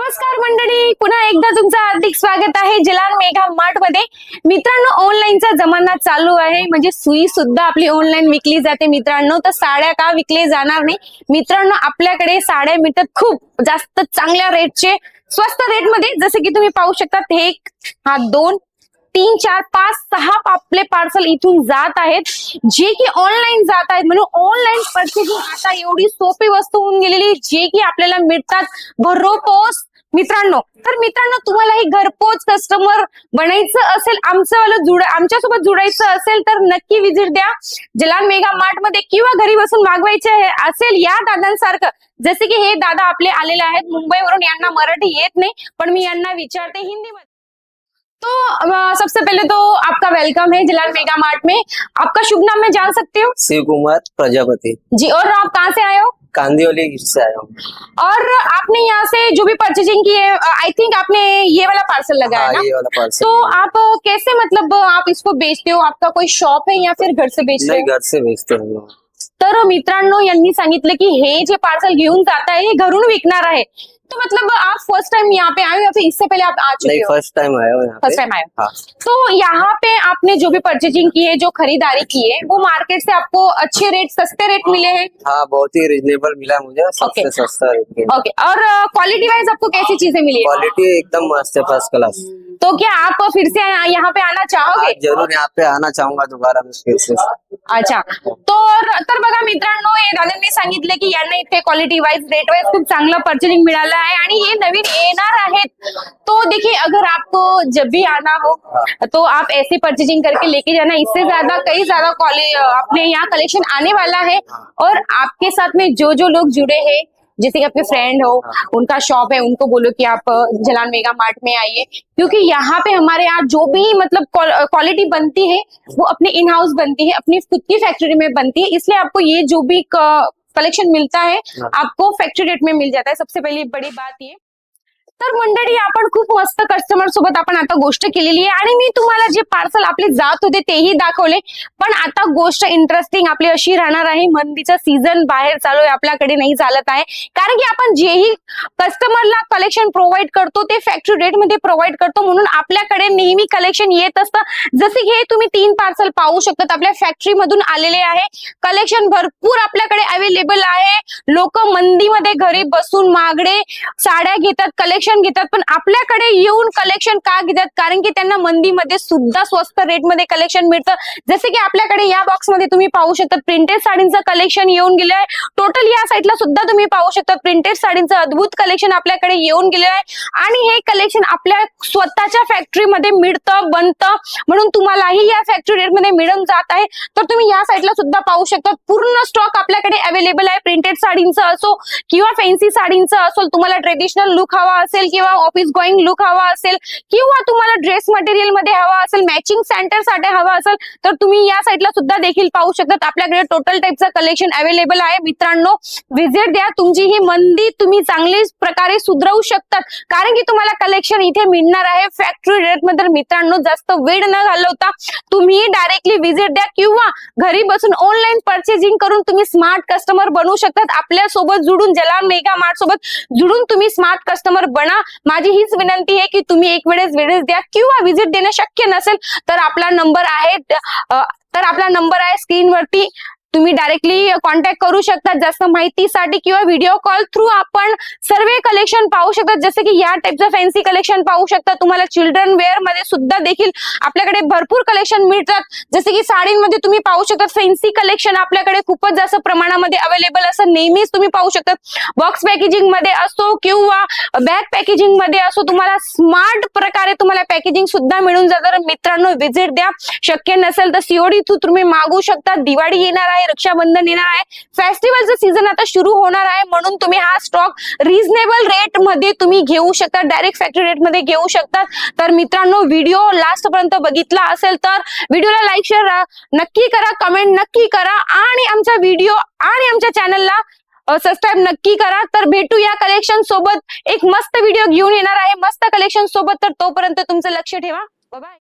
नमस्कार मंडळी पुन्हा एकदा तुमचं हार्दिक स्वागत आहे जलान मेघा मार्टमध्ये. मित्रांनो ऑनलाईनचा जमाना चालू आहे. म्हणजे सुई सुद्धा आपली ऑनलाईन विकली जाते मित्रांनो. तर साड्या का विकले जाणार नाही? मित्रांनो आपल्याकडे साड्या मिळतात खूप जास्त चांगल्या रेटचे स्वस्त रेटमध्ये जसे की तुम्ही पाहू शकता हे एक हा दोन तीन चार पाच सहा आपले पार्सल इथून जात आहेत. जे की ऑनलाईन जात आहेत. म्हणून ऑनलाईन पर्चेसिंग आता एवढी सोपी वस्तू होऊन गेलेली जे की आपल्याला मिळतात. भरोपोस मित्रांनो तर मित्रांनो तुम्हालाही घरपोच कस्टमर बनायचं असेल आमचं वालं जुड आमच्यासोबत जुडायचं असेल तर नक्की विज़िट द्या. जलान मेगा मार्ट मध्ये किंवा घरी बसून मागवायचे आहे असेल या दादांसारखं. जसे की हे दादा आपले आलेले आहेत मुंबईवरून यांना मराठी येत नाही पण मी यांना विचारते हिंदीमध्ये. तो सबसे पहले तो आपका वेलकम है जलाल मेगा मार्ट में. आपका शुभ नाम मैं जान सकती हूँ? शिव कुमार प्रजापति। जी और आप कहाँ से आए हो? कांदिवली से आया हूँ। और आपने यहाँ से जो भी परचेजिंग की है आई थिंक आपने ये वाला पार्सल लगाया हाँ ना? ये वाला पार्सल तो आप कैसे मतलब आप इसको बेचते हो? आपका कोई शॉप है या फिर घर से बेचते हो? घर से बेचते हैं तर मित्रांनो यांनी सांगितलं की हे जे पार्सल घेऊन जात आहे हे घरून विकणार आहे. तो मतलब आप फ़र्स्ट टाइम यहाँ पे आए या फिर इससे पहले आप आ चुके नहीं हो? फ़र्स्ट टाइम आया हूँ फ़र्स्ट टाइम आए हो। हाँ। तो यहाँ पे आपने जो भी परचेजिंग की है जो खरीदारी की है वो मार्केट से आपको अच्छे रेट सस्ते रेट मिले हैं? हाँ बहुत ही रिजनेबल मिला मुझे सबसे Okay. सस्ता रेट ओके और क्वालिटी वाइज आपको कैसी चीज़ें मिली क्वालिटी एकदम मस्त है फ़र्स्ट क्लास तो क्या आप फिर से यहाँ पे आना चाहोगे? ज़रूर यहाँ पे आना चाहूँगा दोबारा मुश्किल से। अच्छा तो तर बघा मित्रांनो हे दादांनी सांगितले की यांना इथे क्वालिटी वाइज रेट वाइज खूप चांगलं पर्चेसिंग मिळालं आहे आणि हे नवीन येणार आहेत. तो देखिए अगर आपको जब भी आना हो तो आप ऐसे परचेजिंग करके लेके जाना. इससे ज़्यादा कई ज़्यादा अपने यहाँ कलेक्शन आने वाला है और आपके साथ में जो जो लोग जुड़े हैं जैसे कि आपके फ्रेंड हो उनका शॉप है उनको बोलो कि आप जलान मेगा मार्ट में आइए। क्योंकि यहाँ पे हमारे यहाँ जो भी मतलब क्वालिटी बनती है वो अपने इन हाउस बनती है अपनी खुद की फैक्ट्री में बनती है। इसलिए आपको ये जो भी कलेक्शन मिलता है हाँ। आपको फैक्ट्री रेट में मिल जाता है। सबसे पहली बड़ी बात ये तर मंडळी आपण खूप मस्त कस्टमर सोबत आपण आता गोष्ट केलेली आहे. आणि मी तुम्हाला जे पार्सल आपले जात होते तेही दाखवले. पण आता गोष्ट इंटरेस्टिंग आपली अशी राहणार आहे. मंदीचा सीझन बाहेर चालू आहे आपल्याकडे नाही चालत आहे. कारण की आपण जेही कस्टमरला कलेक्शन प्रोव्हाइड करतो ते फॅक्टरी रेटमध्ये प्रोव्हाइड करतो. म्हणून आपल्याकडे नेहमी कलेक्शन येत असतं. जसे की हे तुम्ही तीन पार्सल पाहू शकतात. आपल्या फॅक्टरी मधून आलेले आहे. कलेक्शन भरपूर आपल्याकडे अवेलेबल आहे. लोक मंदीमध्ये घरी बसून मागडे साड्या घेतात. कलेक्शन घेतात पण आपल्याकडे येऊन कलेक्शन का घेतात? कारण की त्यांना मंदीमध्ये सुद्धा स्वस्त रेटमध्ये कलेक्शन मिळतं. जसे की आपल्याकडे या बॉक्समध्ये तुम्ही पाहू शकता प्रिंटेड साडींचं कलेक्शन येऊन गेलं आहे टोटल या साईडला सुद्धा तुम्ही पाहू शकता प्रिंटेड साडींचं अद्भुत कलेक्शन आपल्याकडे येऊन गेलं आहे आणि हे कलेक्शन आपल्या स्वतःच्या फॅक्टरीमध्ये मिळतं बनतं. म्हणून तुम्हालाही या फॅक्टरी रेटमध्ये मिळून जात आहे. तर तुम्ही या साईडला सुद्धा पाहू शकता पूर्ण स्टॉक आपल्याकडे अवेलेबल आहे. प्रिंटेड साडींचं असो किंवा फॅन्सी साडींचं असो तुम्हाला ट्रेडिशनल लुक हवा असेल किंवा ऑफिस गोईंग लुक हवा असेल किंवा तुम्हाला ड्रेस मटेरियलमध्ये हवा असेल मॅचिंग सेंटरसाठी हवा असेल तर तुम्ही या साईडला सुद्धा देखील पाहू शकतात. आपल्याकडे टोटल टाईपचं कलेक्शन अवेलेबल आहे. मित्रांनो व्हिजिट द्या. तुमची ही मंदी तुम्ही चांगली प्रकारे सुधरवू शकतात. कारण की तुम्हाला कलेक्शन इथे मिळणार आहे. फॅक्टरी रेटमध्ये मित्रांनो जास्त वेळ न घालवता तुम्ही डायरेक्टली व्हिजिट द्या किंवा घरी बसून ऑनलाईन परचेसिंग करून तुम्ही स्मार्ट कस्टमर बनवू शकतात. आपल्यासोबत जुडून जला मेगा मार्ट सोबत जुडून तुम्ही स्मार्ट कस्टमर बना माझी हीच विनंती आहे की तुम्ही एक वेळेस वेळेस द्या. किंवा व्हिजिट देणं शक्य नसेल तर आपला नंबर आहे तर आपला नंबर आहे स्क्रीनवरती तुम्ही डायरेक्टली कॉन्टॅक्ट करू शकता. जास्त माहितीसाठी किंवा व्हिडिओ कॉल थ्रू आपण सर्व कलेक्शन पाहू शकतात जसं की या टाईपचं फॅन्सी कलेक्शन पाहू शकता. तुम्हाला चिल्ड्रन वेअरमध्ये सुद्धा देखील आपल्याकडे भरपूर कलेक्शन मिळतात. जसे की साडींमध्ये तुम्ही पाहू शकता. फॅन्सी कलेक्शन आपल्याकडे खूपच जास्त प्रमाणामध्ये अवेलेबल असं नेहमीच तुम्ही पाहू शकतात बॉक्स पॅकेजिंगमध्ये असो किंवा बॅग पॅकेजिंगमध्ये असो तुम्हाला स्मार्ट प्रकारे तुम्हाला पॅकेजिंग सुद्धा मिळून जातं. मित्रांनो व्हिजिट द्या. शक्य नसेल तर सीओडी थ्रू तुम्ही मागू शकता. दिवाळी येणार आहे. आहे रक्षाबंधन येणार आहे. फेस्टिवलचं सीझन आता सुरू होणार आहे म्हणून तुम्ही हा स्टॉक रिझनेबल रेटमध्ये तुम्ही घेऊ शकता डायरेक्ट फॅक्टरी रेटमध्ये घेऊ शकता. तर मित्रांनो व्हिडिओ लास्ट पर्यंत बघितला असेल तर व्हिडिओला लाईक शेअर नक्की करा कमेंट नक्की करा आणि आमचा व्हिडिओ आणि आमच्या चॅनलला सबस्क्राईब नक्की करा. तर भेटू या कलेक्शन सोबत. एक मस्त व्हिडिओ घेऊन येणार आहे. मस्त कलेक्शन सोबत. तर तोपर्यंत तुमचं लक्ष ठेवा. बाय